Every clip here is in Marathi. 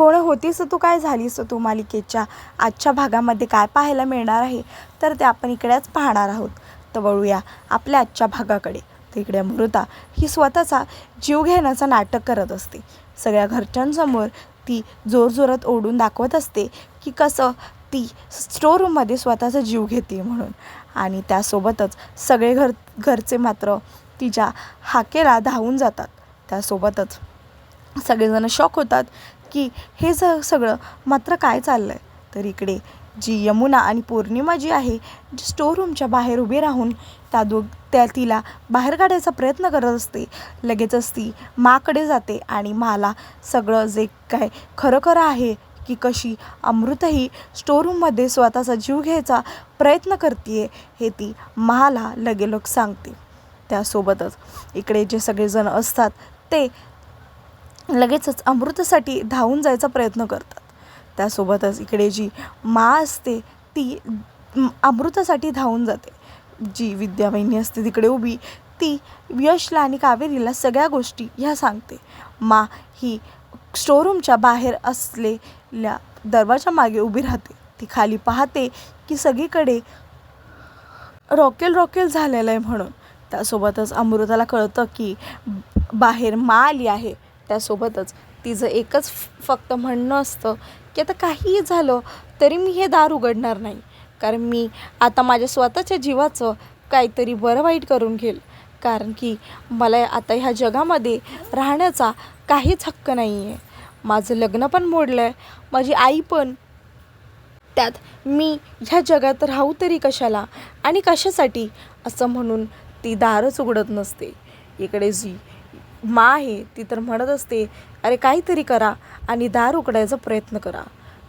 कोण होतीस तू? काय झालीस तू मालिकेच्या? आजच्या भागामध्ये काय पाहायला मिळणार आहे? तर ते आपण इकडेच पाहणार आहोत. तर वळूया आपल्या आजच्या भागाकडे. तिकडे अमृता ही स्वतःचा जीव घेण्याचं नाटक करत असते. सगळ्या घरच्यांसमोर ती जोरजोरात ओढून दाखवत असते की कसं ती स्टोरूममध्ये स्वतःचा जीव घेते म्हणून. आणि त्यासोबतच सगळे घर घरचे मात्र तिच्या हाकेला धावून जातात. त्यासोबतच सगळेजण शॉक होतात की हे ज सगळं मात्र काय चाललं आहे तर इकडे जी यमुना आणि पौर्णिमा जी आहे जी स्टोर रूमच्या बाहेर उभी राहून त्या दो त्या तिला बाहेर काढायचा प्रयत्न करत असते. लगेचच ती माकडे जाते आणि माला सगळं जे काय खरं खरं आहे की कशी अमृतही स्टोर रूममध्ये स्वतःचा जीव घ्यायचा प्रयत्न करते हे ती मला लगेलग सांगते. त्यासोबतच इकडे जे सगळेजण असतात ते लगेचच अमृतासाठी धावून जायचा प्रयत्न करतात. त्यासोबतच इकडे जी मा असते ती अमृतासाठी धावून जाते. जी विद्यावाहिनी असते तिकडे उभी ती यशला आणि कावेरीला सगळ्या गोष्टी ह्या सांगते. मा ही स्टोरूमच्या बाहेर असलेल्या दरवाजा मागे उभी राहते. ती खाली पाहते की सगळीकडे रॉकेल रॉकेल झालेलं आहे म्हणून. त्यासोबतच अमृताला कळतं की बाहेर मा आली आहे. त्यासोबतच तिचं एकच फक्त म्हणणं असतं की आता काहीही झालं तरी मी हे दार उघडणार नाही. कारण मी आता माझ्या स्वतःच्या जीवाचं काहीतरी बरं वाईट करून घेईल. कारण की मला आता ह्या जगामध्ये राहण्याचा काहीच हक्क नाही आहे माझं लग्न पण मोडलं आहे माझी आई पण. त्यात मी ह्या जगात राहू तरी कशाला आणि कशासाठी असं म्हणून ती दारच उघडत नसते. इकडे जी मा आहे ती तर म्हणत असते अरे काहीतरी करा आणि दार उघडायचा प्रयत्न करा.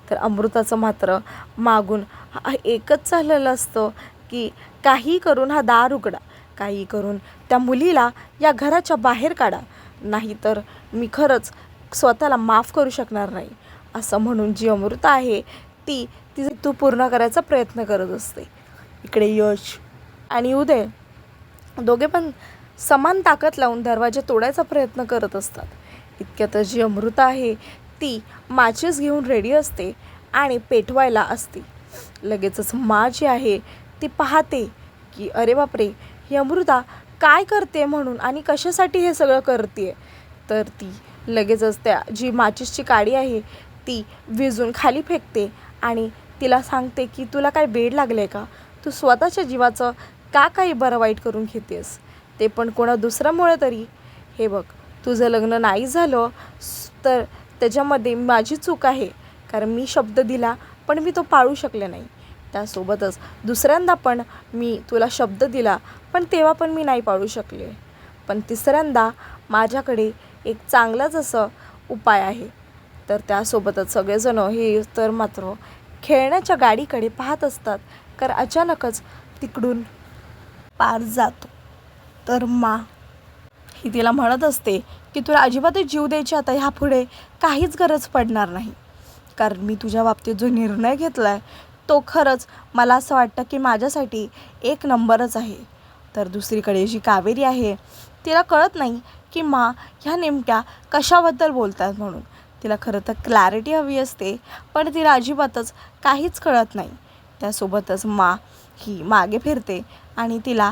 तर अमृताचं मात्र मागून हा एकच चाललेलं असतं की काही करून हा दार उघडा काही करून त्या मुलीला या घराच्या बाहेर काढा. नाहीतर मी खरंच स्वतःला माफ करू शकणार नाही. असं म्हणून जी अमृता आहे ती तिचं तू पूर्ण करायचा प्रयत्न करत असते. इकडे यश आणि उदय दोघे पण समान ताकद लावून दरवाजा तोडायचा प्रयत्न करत असतात. इतक्यातच जी अमृता आहे ती माचीस घेऊन रेडी असते आणि पेटवायला असते. लगेचच मा जी आहे ती पाहते की अरे बापरे ही अमृता काय करते म्हणून आणि कशासाठी हे सगळं करते तर ती लगेचच त्या जी माचीसची काडी आहे ती विजून खाली फेकते आणि तिला सांगते की तुला काय बेड लागले का? तू स्वतःच्या जीवाचं का काही बरं वाईट करून घेतेस? ते पण कोणा दुसऱ्यामुळे तरी. हे बघ तुझं लग्न नाही झालं तर त्याच्यामध्ये माझी चूक आहे. कारण मी शब्द दिला पण मी तो पाळू शकले नाही. त्यासोबतच दुसऱ्यांदा पण मी तुला शब्द दिला पण तेव्हा पण मी नाही पाळू शकले. पण तिसऱ्यांदा माझ्याकडे एक चांगलाच असं उपाय आहे. तर त्यासोबतच सगळेजण हे तर मात्र खेळण्याच्या गाडीकडे पाहत असतात कारण अचानकच तिकडून पार जातो. तर मा. ही तिला म्हणत असते की तुला अजिबातच जीव द्यायची आता ह्यापुढे काहीच गरज पडणार नाही. कारण मी तुझ्या बाबतीत जो निर्णय घेतला आहे तो खरंच मला असं वाटतं की माझ्यासाठी एक नंबरच आहे. तर दुसरीकडे जी कावेरी आहे तिला कळत नाही की मा ह्या नेमक्या कशाबद्दल बोलतात म्हणून. तिला खरं तर क्लॅरिटी हवी असते पण तिला अजिबातच काहीच कळत नाही. त्यासोबतच मा ही मागे फिरते आणि तिला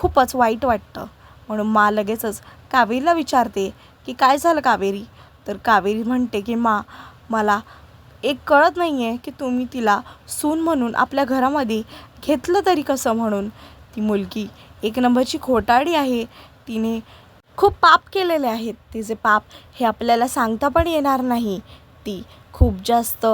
खूपच वाईट वाटतं. म्हणून मा लगेचच कावेरीला विचारते की काय झालं कावेरी? तर कावेरी म्हणते की मा मला एक कळत नाही आहे की तुम्ही तिला सून म्हणून आपल्या घरामध्ये घेतलं तरी कसं म्हणून? ती मुलगी एक नंबरची खोटाडी आहे. तिने खूप पाप केलेले आहेत. तिचे पाप हे आपल्याला सांगता पण येणार नाही. ती खूप जास्त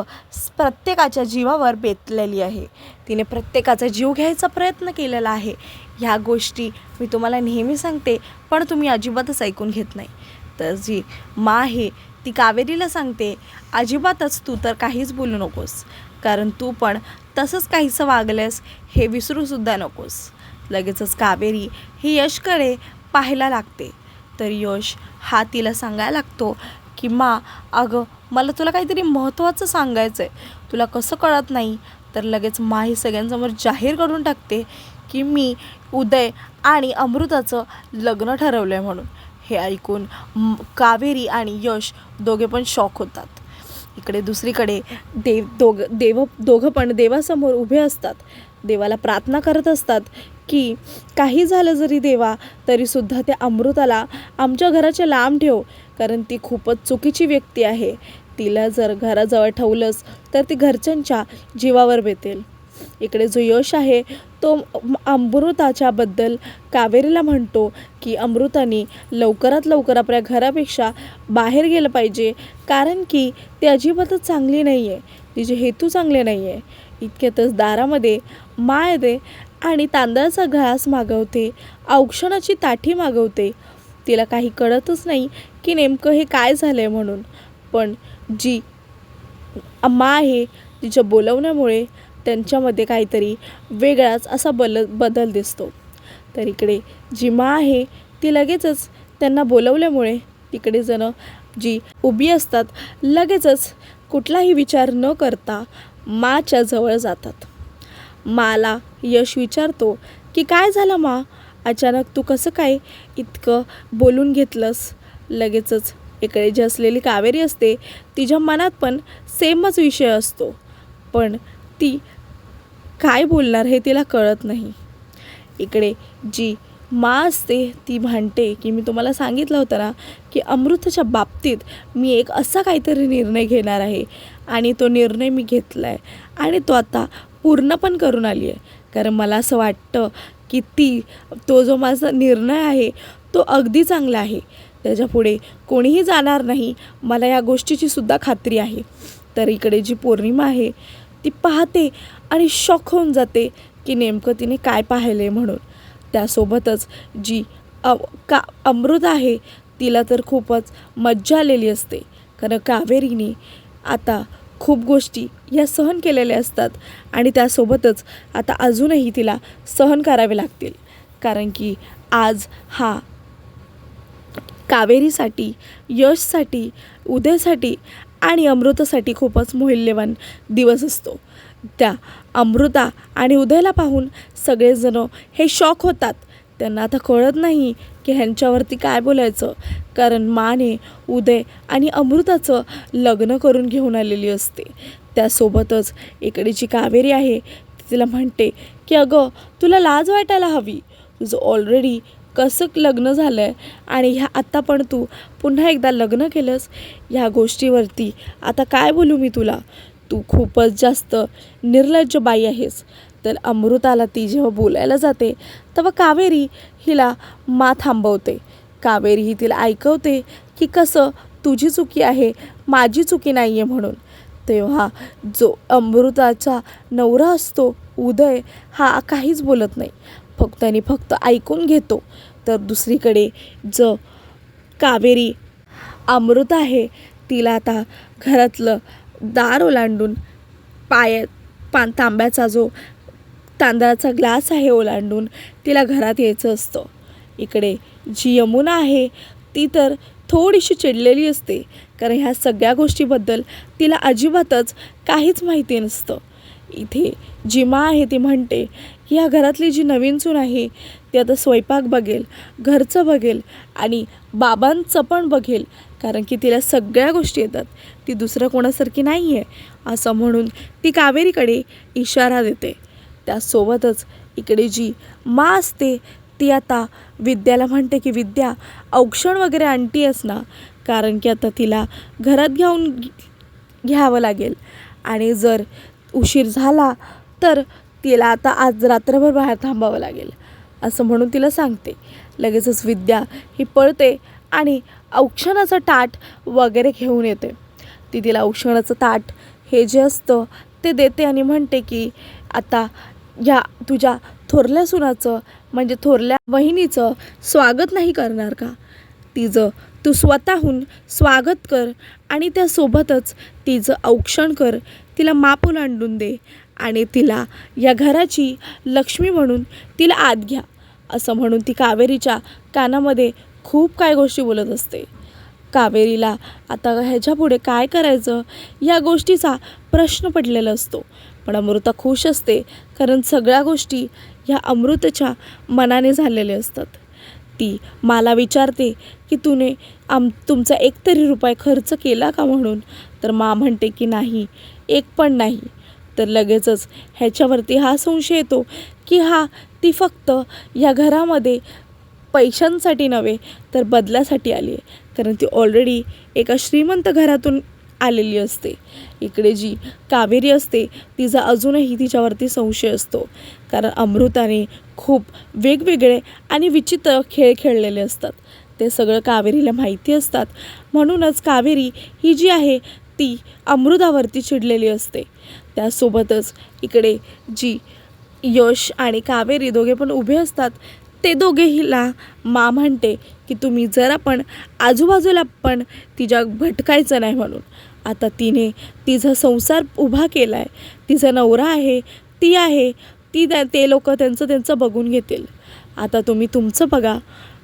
प्रत्येकाच्या जीवावर बेतलेली आहे. तिने प्रत्येकाचा जीव घ्यायचा प्रयत्न केलेला आहे. ह्या गोष्टी मी तुम्हाला नेहमी सांगते पण तुम्ही अजिबातच ऐकून घेत नाही. तर जी मा आहे ती कावेरीला सांगते अजिबातच तू तर काहीच बोलू नकोस. कारण तू पण तसंच काहीसं वागलेस हे विसरूसुद्धा नकोस. लगेचच कावेरी ही यशकडे पाहायला लागते. तर यश हा तिला सांगायला लागतो की मा अगं मला तुला काहीतरी महत्त्वाचं सांगायचं आहे तुला कसं कळत नाही? तर लगेच माही सगळ्यांसमोर जाहीर करून टाकते की मी उदय आणि अमृताचं लग्न ठरवलं आहे म्हणून. हे ऐकून कावेरी आणि यश दोघे पण शॉक होतात. इकडे दुसरीकडे देव दोघ देव दोघं पण देवासमोर उभे असतात. देवाला प्रार्थना करत असतात की काही झालं जरी देवा तरीसुद्धा त्या अमृताला आमच्या घराच्या लांब ठेव कारण ती खूपच चुकीची व्यक्ती आहे. तिला जर घराजवळ ठेवलंस तर ती घरच्यांच्या जीवावर बेतेल. इकडे जो यश आहे तो अमृताच्याबद्दल कावेरीला म्हणतो की अमृताने लवकरात लवकर आपल्या घरापेक्षा बाहेर गेलं पाहिजे कारण की ती अजिबातच चांगली नाही आहे तिचे हेतू चांगले नाही आहे इतक्यातच दारामध्ये माय दे आणि तांदळाचा घास मागवते औक्षणाची ताठी मागवते. तिला काही कळतच नाही की नेमकं हे काय झालं आहे म्हणून. पण जी अम्मा आहे तिच्या बोलवण्यामुळे त्यांच्यामध्ये काहीतरी वेगळाच असा बल बदल दिसतो. तर इकडे जी मा आहे ती लगेचच त्यांना बोलवल्यामुळे तिकडे जण जी उभी असतात लगेचच कुठलाही विचार न करता माच्या जवळ जातात. माला यश विचारतो की काय झालं मा? अचानक तू कसं काय इतकं बोलून घेतलंस? लगेचच इकडे जी असलेली कावेरी असते तिच्या मनात पण सेमच विषय असतो. पण ती काय बोलणार हे तिला कळत नाही. इकडे जी मा असते ती म्हणते की मी तुम्हाला सांगितलं होतं ना की अमृताच्या बाबतीत मी एक असा काहीतरी निर्णय घेणार आहे आणि तो निर्णय मी घेतला आहे आणि तो आता पूर्ण पण करून आली आहे कारण मला असं वाटतं की ती तो जो माझा निर्णय आहे तो अगदी चांगला आहे. त्याच्यापुढे कोणीही जाणार नाही मला या गोष्टीची सुद्धा खात्री आहे. तर इकडे जी पौर्णिमा आहे ती पाहते आणि शॉक होऊन जाते की नेमकं तिने काय पाहिलं आहे म्हणून. त्यासोबतच जी अ का अमृत आहे तिला तर खूपच मज्जा आलेली असते. कारण कावेरीने आता खूप गोष्टी या सहन केलेल्या असतात आणि त्यासोबतच आता अजूनही तिला सहन करावे लागतील. कारण की आज हा कावेरीसाठी यशसाठी उदयसाठी आणि अमृतासाठी खूपच मूल्यवान दिवस असतो. त्या अमृता आणि उदयला पाहून सगळेजण हे शॉक होतात. त्यांना आता कळत नाही की ह्यांच्यावरती काय बोलायचं. कारण माने उदय आणि अमृताचं लग्न करून घेऊन आलेली असते. त्यासोबतच इकडे जी कावेरी आहे. ती तिला म्हणते की अगं तुला लाज वाटायला हवी. तुझं ऑलरेडी कसं लग्न झालं आहे आणि ह्या आत्ता पण तू पुन्हा एकदा लग्न केलंस? ह्या गोष्टीवरती आता काय बोलू मी तुला? तू खूपच जास्त निर्लज्ज बाई आहेस. तर अमृताला ती जेव्हा बोलायला जाते तेव्हा कावेरी हिला मा थांबवते. कावेरी ही तिला ऐकवते की कसं तुझी चुकी आहे माझी चुकी नाही आहे म्हणून. तेव्हा जो अमृताचा नवरा असतो उदय हा काहीच बोलत नाही. फक्त आणि फक्त ऐकून घेतो. तर दुसरीकडे जो कावेरी अमृत आहे तिला आता घरातलं दार ओलांडून पायात पा तांब्याचा जो तांदळाचा ग्लास आहे ओलांडून तिला घरात यायचं असतं. इकडे जी यमुना आहे ती तर थोडीशी चिडलेली असते कारण ह्या सगळ्या गोष्टीबद्दल तिला अजिबातच काहीच माहिती नसतं. इथे जी मा आहे ती म्हणते की ह्या घरातली जी नवीन सून आहे ती आता स्वयंपाक बघेल घरचं बघेल आणि बाबांचं पण बघेल कारण की तिला सगळ्या गोष्टी येतात. ती दुसरं कोणासारखी नाही आहे असं म्हणून ती कावेरीकडे इशारा देते. त्यासोबतच इकडे जी मा असते ती आता विद्याला म्हणते की विद्या औक्षण वगैरे आणती असणार ना? कारण की आता तिला घरात घेऊन घ्यावं लागेल. आणि जर उशीर झाला तर तिला आता आज रात्रभर बाहेर थांबावं लागेल. असं म्हणून तिला सांगते. लगेचच विद्या ही पळते आणि औक्षणाचं ताट वगैरे घेऊन येते. ती तिला औक्षणाचं ताट हे जे असतं ते देते आणि म्हणते की आता ह्या तुझ्या थोरल्या सुनाचं म्हणजे थोरल्या वहिनीचं स्वागत नाही करणार का? तिचं तू स्वतःहून स्वागत कर आणि त्यासोबतच तिचं औक्षण कर. तिला मापून आणून दे आणि तिला या घराची लक्ष्मी म्हणून तिला आत घ्या. असं म्हणून ती कावेरीच्या कानामध्ये खूप काय गोष्टी बोलत असते. कावेरीला आता ह्याच्यापुढे काय करायचं? या गोष्टीचा प्रश्न पडलेला असतो. पण अमृता खुश असते कारण सगळ्या गोष्टी ह्या अमृतच्या मनाने झालेल्या असतात. ती मला विचारते की तुने आम तुमचा एक तरी रुपये खर्च केला का म्हणून? तर मा म्हणते की नाही एक पण नाही. तर लगेचच ह्याच्यावरती हा संशय येतो की हा ती फक्त या घरामध्ये पैशांसाठी नव्हे तर बदलासाठी आली आहे. कारण ती ऑलरेडी एका श्रीमंत घरातून आलेली असते. इकडे जी कावेरी असते तिचा अजूनही तिच्यावरती संशय असतो. कारण अमृताने खूप वेगवेगळे आणि विचित्र खेळ खेळलेले असतात. ते सगळं कावेरीला माहिती असतात. म्हणूनच कावेरी ही जी आहे ती अमृतावरती चिडलेली असते. त्यासोबतच इकडे जी यश आणि कावेरी दोघे पण उभे असतात ते दोघे हिला मा म्हणते की तुम्ही जरा पण आजूबाजूला पण तिच्या भटकायचं नाही म्हणून. आता तिने तिचा संसार उभा केला आहे तिचा नवरा आहे ती आहे ती त्या ते लोक त्यांचं त्यांचं बघून घेतील. आता तुम्ही तुमचं बघा.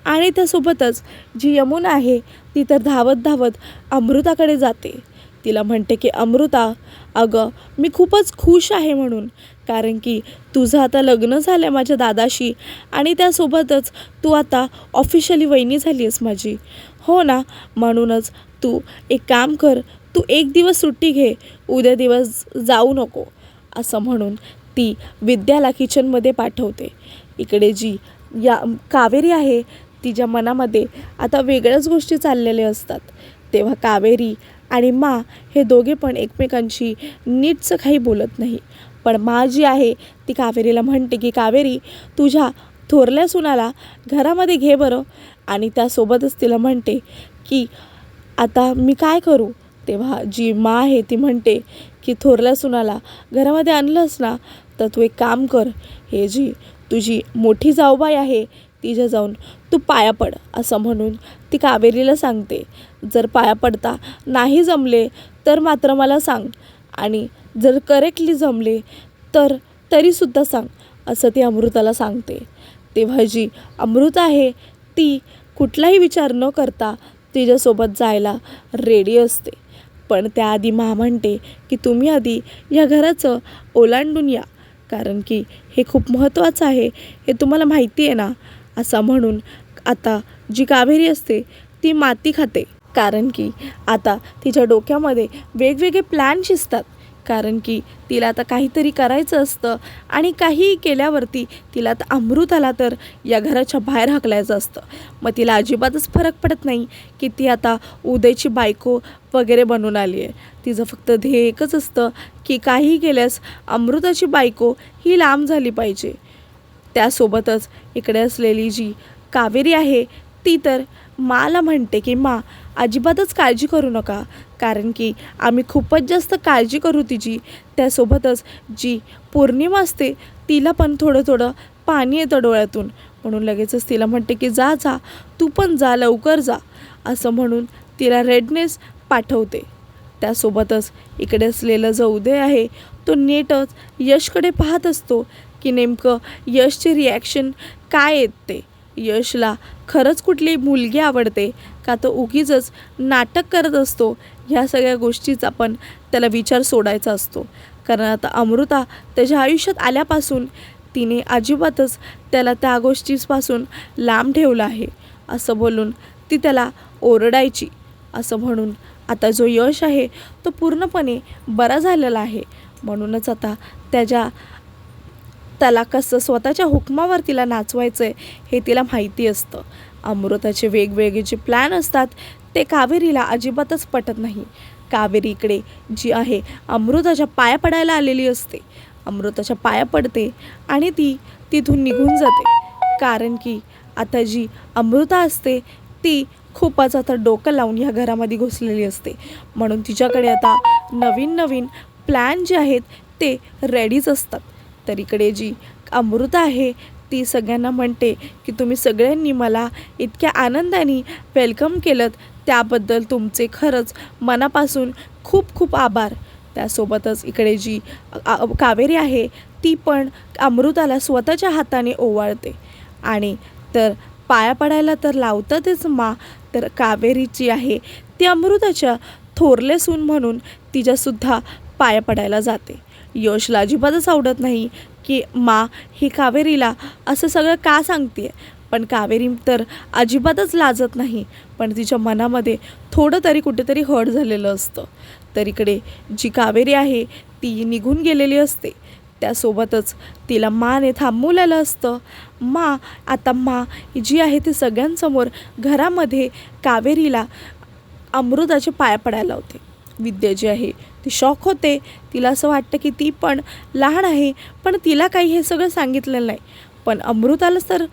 आणि त्यासोबतच जी यमुना आहे ती तर धावत धावत अमृताकडे जाते. तिला म्हणते की अमृता अगं मी खूपच खुश आहे म्हणून. कारण की तुझं आता लग्न झालं आहे माझ्या दादाशी आणि त्यासोबतच तू आता ऑफिशियली वहिनी झाली आहेस माझी. हो ना? म्हणूनच तू एक काम कर तू एक दिवस सुट्टी घे उद्या दिवस जाऊ नको असं म्हणून ती विद्याला किचनमध्ये पाठवते. इकडे जी या कावेरी आहे तिच्या मनामध्ये आता वेगळ्याच गोष्टी चाललेल्या असतात. तेव्हा कावेरी आणि मा हे दोघे पण एकमेकांशी नीटचं काही बोलत नाही. पण मा जी आहे ती कावेरीला म्हणते की कावेरी तुझ्या थोरल्या सुनाला घरामध्ये घे बरं. आणि त्यासोबतच तिला म्हणते की आता मी काय करू? तेव्हा जी मा आहे ती म्हणते की थोरल्या सुनाला घरामध्ये आणलंस ना तर तू एक काम कर हे जी तुझी मोठी जाऊबाई आहे तिच्या जाऊन तू पाया पड असं म्हणून ती कावेरीला सांगते. जर पाया पडता नाही जमले तर मात्र मला सांग. आणि जर करेक्टली जमले तर तरीसुद्धा सांग असं ती अमृताला सांगते. तेव्हा जी अमृत आहे ती कुठलाही विचार न करता तिच्यासोबत जायला रेडी असते. पण त्याआधी मा म्हणते की तुम्ही आधी या घराचं ओलांडून या कारण की हे खूप महत्त्वाचं आहे हे तुम्हाला माहिती आहे ना? असं म्हणून आता जी कावेरी असते ती माती खाते. कारण की आता तिच्या डोक्यामध्ये वेगवेगळे प्लॅन शिजतात. कारण की तिला आता काहीतरी करायचं असतं आणि काहीही केल्यावरती तिला आता अमृताला तर या घराच्या बाहेर हाकलायचं असतं. मग तिला अजिबातच फरक पडत नाही की ती आता उदयची बायको वगैरे बनून आली आहे. तिचं फक्त ध्येय एकच असतं की काही केल्यास अमृताची बायको ही लांब झाली पाहिजे. त्यासोबतच इकडे असलेली जी कावेरी आहे ती तर माला म्हणते की मा अजिबातच काळजी करू नका. कारण की आम्ही खूपच जास्त काळजी करू तिची. त्यासोबतच जी पौर्णिमा असते तिला पण थोडं थोडं पाणी येतं डोळ्यातून. म्हणून लगेचच तिला म्हणते की जा जा. तू पण जा लवकर जा. असं म्हणून तिला रेडनेस पाठवते. त्यासोबतच इकडे असलेलं जो उदय आहे तो नेटच यशकडे पाहत असतो की नेमकं यशचे रिॲक्शन काय येत. ते यशला खरंच कुठली मुलगी आवडते का तो उगीचच नाटक करत असतो? ह्या सगळ्या गोष्टीचा पण त्याला विचार सोडायचा असतो. कारण आता अमृता त्याच्या आयुष्यात आल्यापासून तिने अजिबातच त्याला त्या गोष्टीपासून लांब ठेवलं आहे. असं बोलून ती त्याला ओरडायची. असं म्हणून आता जो यश आहे तो पूर्णपणे बरा झालेला आहे. म्हणूनच आता त्याच्या त्याला कसं स्वतःच्या हुकमावर तिला नाचवायचं आहे हे तिला माहिती असतं. अमृताचे वेगवेगळे जे प्लॅन असतात ते कावेरीला अजिबातच पटत नाही. कावेरी इकडे जी आहे अमृताच्या पाया पडायला आलेली असते. अमृताच्या पाया पडते आणि ती तिथून निघून जाते. कारण की आता जी अमृता असते ती खूपच आता डोकं लावून ह्या घरामध्ये घुसलेली असते. म्हणून तिच्याकडे आता नवीन नवीन प्लॅन जे आहेत ते रेडीच असतात. तर इकडे जी अमृता आहे ती सगळ्यांना म्हणते की तुम्ही सगळ्यांनी मला इतक्या आनंदाने वेलकम केलं त्याबद्दल तुमचे खरंच मनापासून खूप खूप आभार. त्यासोबतच इकडे जी कावेरी आहे ती पण अमृताला स्वतःच्या हाताने ओवाळते. आणि तर पाया पडायला तर लावतातच मा तर कावेरीची आहे ती अमृताच्या थोरले सून म्हणून तिच्यासुद्धा पाया पडायला जाते. यशला अजिबातच आवडत नाही की मा ही कावेरीला असं सगळं का सांगते पण कावेरी तर अजिबातच लाजत नाही पण तिच्या मनामध्ये थोडं तरी कुठेतरी हट झालेलं असतं. तर इकडे जी कावेरी आहे ती निघून गेलेली असते. त्यासोबतच तिला माने थांबवलेलं असतं. मा आता मा जी आहे ती सगळ्यांसमोर घरामध्ये कावेरीला अमृताचे पाया पडायला होते विद्या जी आहे ती शॉक होते. तिला असं वाटतं की ती पण लहान आहे पण तिला काही हे सगळं सांगितलेलं नाही. पण अमृताला तर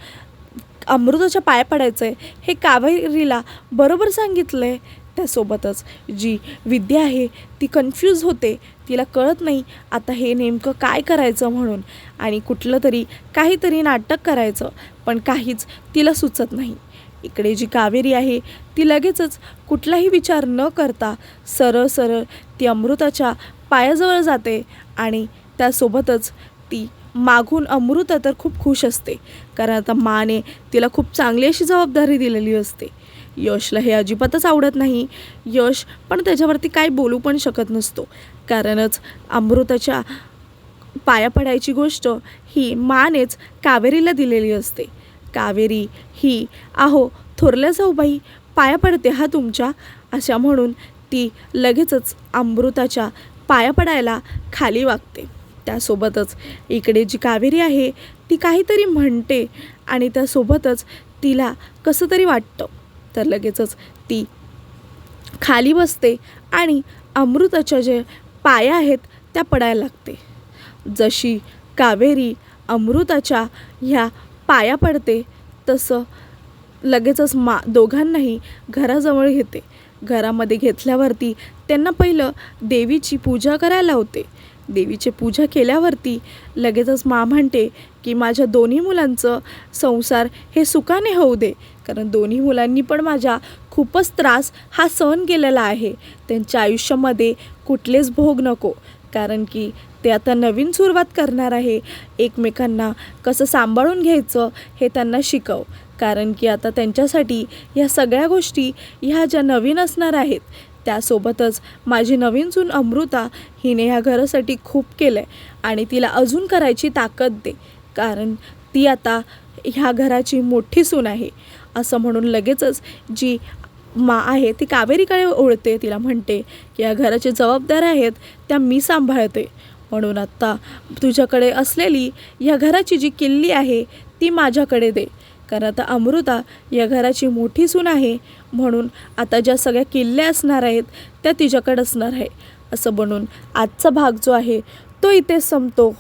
अमृताच्या पाया पडायचं आहे हे कावेरीला बरोबर सांगितलं आहे त्यासोबतच. जी विद्या आहे ती कन्फ्यूज होते. तिला कळत नाही आता हे नेमकं काय करायचं म्हणून. आणि कुठलं तरी काहीतरी नाटक करायचं पण काहीच तिला सुचत नाही. इकडे जी कावेरी आहे ती लगेचच कुठलाही विचार न करता सरळ सरळ ती अमृताच्या पायाजवळ जाते आणि त्यासोबतच ती मागून अमृता तर खूप खुश असते कारण आता माने तिला खूप चांगली अशी जबाबदारी दिलेली असते. यशला हे अजिबातच आवडत नाही. यश पण त्याच्यावरती काही बोलू पण शकत नसतो. कारणच अमृताच्या पाया पडायची गोष्ट ही मानेच कावेरीला दिलेली असते. कावेरी ही. आहो थोरल्या जाऊबाई पाया पडते हा तुमच्या. अशा म्हणून ती लगेचच अमृताच्या पाया पडायला खाली वागते. त्यासोबतच इकडे जी कावेरी आहे ती काहीतरी म्हणते आणि त्यासोबतच तिला कसं तरी वाटतं. तर लगेचच ती खाली बसते आणि अमृताच्या जे पाया आहेत त्या पडायला लागते. जशी कावेरी अमृताच्या ह्या पाया पडते तसं लगेचच मा दोघांनाही घराजवळ घेते. घरामध्ये घेतल्यावरती त्यांना पहिलं देवीची पूजा करायला होते देवीची पूजा केल्यावरती लगेचच मा म्हणते की माझ्या दोन्ही मुलांचं संसार हे सुखाने होऊ दे. कारण दोन्ही मुलांनी पण माझ्या खूपच त्रास हा सहन केलेला आहे. त्यांच्या आयुष्यामध्ये कुठलेच भोग नको. कारण की ते आता नवीन सुरुवात करणार आहे. एकमेकांना कसं सांभाळून घ्यायचं हे त्यांना शिकव. कारण की आता त्यांच्यासाठी ह्या सगळ्या गोष्टी ह्या ज्या नवीन असणार आहेत त्यासोबतच माझी नवीन सून अमृता हिने ह्या घरासाठी खूप केलं आहे आणि तिला अजून करायची ताकद दे. कारण ती आता ह्या घराची मोठी सून आहे. असं म्हणून लगेचच जी मा आहे ती कावेरीकडे ओळते तिला म्हणते की या घराचे जबाबदार आहेत त्या मी सांभाळते. म्हणून आत्ता तुझ्याकडे असलेली या घराची जी किल्ली आहे ती माझ्याकडे दे. कारण आता अमृता या घराची मोठी सून आहे म्हणून आता ज्या सगळ्या किल्ल्या असणार आहेत त्या तिच्याकडे असणार आहे. असं म्हणून आजचा भाग जो आहे तो इथे संपतो.